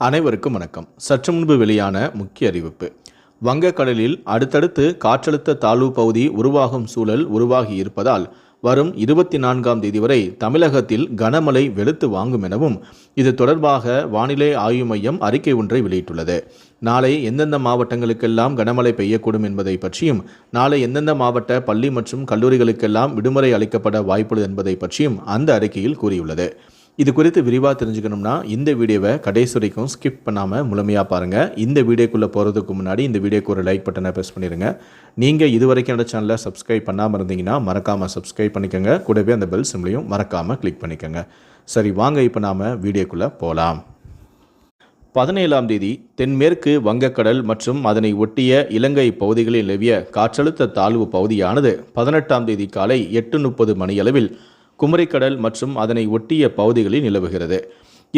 அனைவருக்கும் வணக்கம். சற்று முன்பு வெளியான முக்கிய அறிவிப்பு. வங்கக்கடலில் அடுத்தடுத்து காற்றழுத்த தாழ்வு பகுதி உருவாகும் சூழல் உருவாகி இருப்பதால் வரும் இருபத்தி நான்காம் தேதி வரை தமிழகத்தில் கனமழை வெளுத்து வாங்கும் எனவும் இது தொடர்பாக வானிலை ஆய்வு மையம் அறிக்கை ஒன்றை வெளியிட்டுள்ளது. நாளை எந்தெந்த மாவட்டங்களுக்கெல்லாம் கனமழை பெய்யக்கூடும் என்பதை பற்றியும் நாளை எந்தெந்த மாவட்ட பள்ளி மற்றும் கல்லூரிகளுக்கெல்லாம் விடுமுறை அளிக்கப்பட வாய்ப்புள்ளது என்பதை பற்றியும் அந்த அறிக்கையில் கூறியுள்ளது. இது குறித்து விரிவாக தெரிஞ்சுக்கணும்னா இந்த வீடியோவை கடைசி வரைக்கும் ஸ்கிப் பண்ணாமல் முழுமையாக பாருங்கள் இந்த வீடியோக்குள்ளே போகிறதுக்கு முன்னாடி இந்த வீடியோக்கு ஒரு லைக் பட்டனை ப்ரெஸ் பண்ணிடுங்க நீங்கள் இது வரைக்கும் என்னோட சேனலை சப்ஸ்கிரைப் பண்ணாமல் இருந்தீங்கன்னா மறக்காமல் சப்ஸ்கிரைப் பண்ணிக்கோங்க. கூடவே அந்த பெல் சிம்லையும் மறக்காமல் கிளிக் பண்ணிக்கோங்க. சரி வாங்க இப்போ நாம் வீடியோக்குள்ளே போகலாம் பதினேழாம் தேதி தென்மேற்கு வங்கக்கடல் மற்றும் அதனை ஒட்டிய இலங்கை பகுதிகளில் நிலவிய காற்றழுத்த தாழ்வு பகுதியானது பதினெட்டாம் தேதி காலை எட்டு முப்பது மணியளவில் குமரிக்கடல் மற்றும் அதனை ஒட்டிய பகுதிகளில் நிலவுகிறது.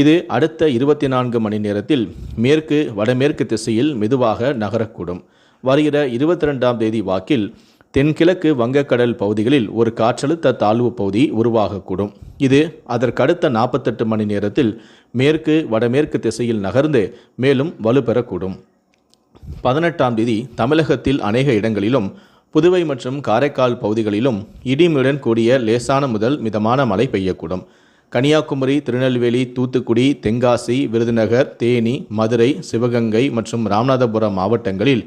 இது அடுத்த இருபத்தி நான்கு மணி நேரத்தில் மேற்கு வடமேற்கு திசையில் மெதுவாக நகரக்கூடும். வருகிற இருபத்தி ரெண்டாம் தேதி வாக்கில் தென்கிழக்கு வங்கக்கடல் பகுதிகளில் ஒரு காற்றழுத்த தாழ்வு பகுதி உருவாகக்கூடும். இது அதற்கடுத்த நாற்பத்தெட்டு மணி நேரத்தில் மேற்கு வடமேற்கு திசையில் நகர்ந்து மேலும் வலுப்பெறக்கூடும் பதினெட்டாம் தேதி தமிழகத்தில் அநேக இடங்களிலும் புதுவை மற்றும் காரைக்கால் பகுதிகளிலும் இடிமுடன் கூடிய லேசான முதல் மிதமான மழை பெய்யக்கூடும். கன்னியாகுமரி திருநெல்வேலி தூத்துக்குடி தென்காசி விருதுநகர் தேனி மதுரை சிவகங்கை மற்றும் ராமநாதபுரம் மாவட்டங்களில்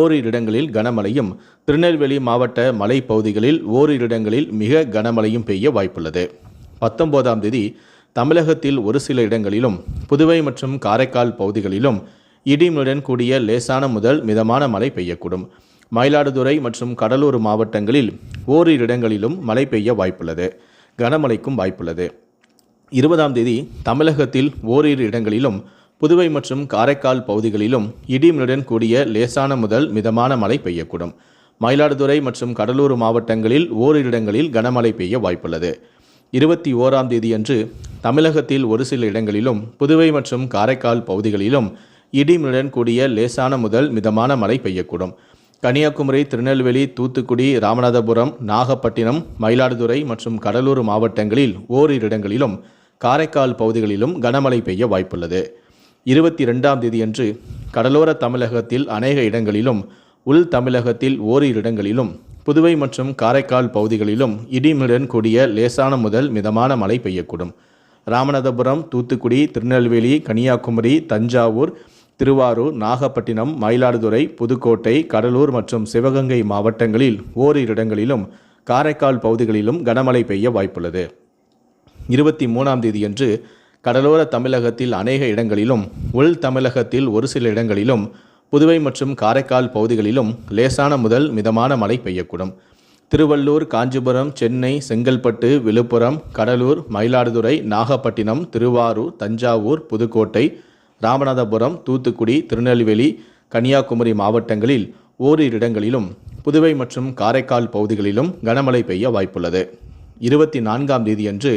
ஓரிரு இடங்களில் கனமழையும் திருநெல்வேலி மாவட்ட மலைப்பகுதிகளில் ஓரிரு இடங்களில் மிக கனமழையும் பெய்ய வாய்ப்புள்ளது. பத்தொன்பதாம் தேதி தமிழகத்தில் ஒரு சில இடங்களிலும் புதுவை மற்றும் காரைக்கால் பகுதிகளிலும் இடிமுடன் கூடிய லேசான முதல் மிதமான மழை பெய்யக்கூடும். மயிலாடுதுறை மற்றும் கடலூர் மாவட்டங்களில் ஓரிரு இடங்களிலும் மழை பெய்ய வாய்ப்புள்ளது. கனமழைக்கும் வாய்ப்புள்ளது. இருபதாம் தேதி தமிழகத்தில் ஓரிரு இடங்களிலும் புதுவை மற்றும் காரைக்கால் பகுதிகளிலும் இடிமுடன் கூடிய லேசான முதல் மிதமான மழை பெய்யக்கூடும். மயிலாடுதுறை மற்றும் கடலூர் மாவட்டங்களில் ஓரிரு இடங்களில் கனமழை பெய்ய வாய்ப்புள்ளது. இருபத்தி ஓராம் தேதியன்று தமிழகத்தில் ஒரு சில இடங்களிலும் புதுவை மற்றும் காரைக்கால் பகுதிகளிலும் இடிமுடன் கூடிய லேசான முதல் மிதமான மழை பெய்யக்கூடும். கன்னியாகுமரி திருநெல்வேலி தூத்துக்குடி ராமநாதபுரம் நாகப்பட்டினம் மயிலாடுதுறை மற்றும் கடலூர் மாவட்டங்களில் ஓரிரு இடங்களிலும் காரைக்கால் பகுதிகளிலும் கனமழை பெய்ய வாய்ப்புள்ளது. இருபத்தி ரெண்டாம் தேதியன்று கடலோர தமிழகத்தில் அநேக இடங்களிலும் உள் தமிழகத்தில் ஓரிரு இடங்களிலும் புதுவை மற்றும் காரைக்கால் பகுதிகளிலும் இடிமுடன் கூடிய லேசான முதல் மிதமான மழை பெய்யக்கூடும். ராமநாதபுரம் தூத்துக்குடி திருநெல்வேலி கன்னியாகுமரி தஞ்சாவூர் திருவாரூர் நாகப்பட்டினம் மயிலாடுதுறை புதுக்கோட்டை கடலூர் மற்றும் சிவகங்கை மாவட்டங்களில் ஓரிரு இடங்களிலும் காரைக்கால் பகுதிகளிலும் கனமழை பெய்ய வாய்ப்புள்ளது. இருபத்தி மூணாம் தேதியன்று கடலோர தமிழகத்தில் அநேக இடங்களிலும் உள் தமிழகத்தில் ஒரு சில இடங்களிலும் புதுவை மற்றும் காரைக்கால் பகுதிகளிலும் லேசான முதல் மிதமான மழை பெய்யக்கூடும். திருவள்ளூர் காஞ்சிபுரம் சென்னை செங்கல்பட்டு விழுப்புரம் கடலூர் மயிலாடுதுறை நாகப்பட்டினம் திருவாரூர் தஞ்சாவூர் புதுக்கோட்டை ராமநாதபுரம் தூத்துக்குடி திருநெல்வேலி கன்னியாகுமரி மாவட்டங்களில் ஓரிரு இடங்களிலும் புதுவை மற்றும் காரைக்கால் பகுதிகளிலும் கனமழை பெய்ய வாய்ப்புள்ளது. இருபத்தி நான்காம் தேதியன்று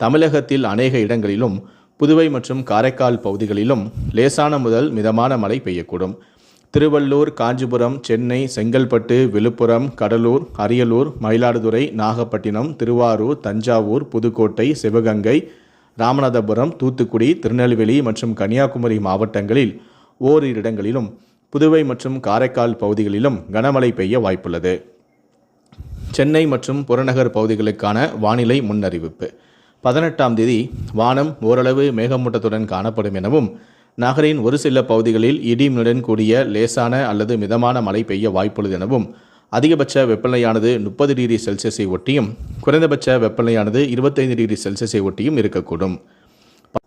தமிழகத்தில் அநேக இடங்களிலும் புதுவை மற்றும் காரைக்கால் பகுதிகளிலும் லேசான முதல் மிதமான மழை பெய்யக்கூடும். திருவள்ளூர் காஞ்சிபுரம் சென்னை செங்கல்பட்டு விழுப்புரம் கடலூர் அரியலூர் மயிலாடுதுறை நாகப்பட்டினம் திருவாரூர் தஞ்சாவூர் புதுக்கோட்டை சிவகங்கை ராமநாதபுரம் தூத்துக்குடி திருநெல்வேலி மற்றும் கன்னியாகுமரி மாவட்டங்களில் ஓரிரு இடங்களிலும் புதுவை மற்றும் காரைக்கால் பகுதிகளிலும் கனமழை பெய்ய வாய்ப்புள்ளது. சென்னை மற்றும் புறநகர் பகுதிகளுக்கான வானிலை முன்னறிவிப்பு. பதினெட்டாம் தேதி வானம் ஓரளவு மேகமூட்டத்துடன் காணப்படும் எனவும் நகரின் ஒரு சில பகுதிகளில் இடிமுடன் கூடிய லேசான அல்லது மிதமான மழை பெய்ய வாய்ப்புள்ளது எனவும் அதிகபட்ச வெப்பநிலையானது முப்பது டிகிரி செல்சியஸை ஒட்டியும் குறைந்தபட்ச வெப்பநிலையானது இருபத்தைந்து டிகிரி செல்சியஸை ஒட்டியும் இருக்கக்கூடும்.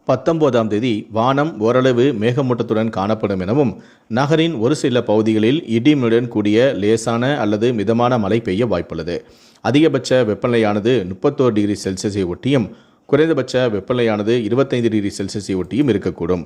பத்தொன்பதாம் தேதி வானம் ஓரளவு மேகமூட்டத்துடன் காணப்படும் எனவும் நகரின் ஒரு சில பகுதிகளில் இடிமுடன் கூடிய லேசான அல்லது மிதமான மழை பெய்ய வாய்ப்புள்ளது. அதிகபட்ச வெப்பநிலையானது முப்பத்தோரு டிகிரி செல்சியஸை ஒட்டியும் குறைந்தபட்ச வெப்பநிலையானது இருபத்தைந்து டிகிரி செல்சியஸை ஒட்டியும் இருக்கக்கூடும்.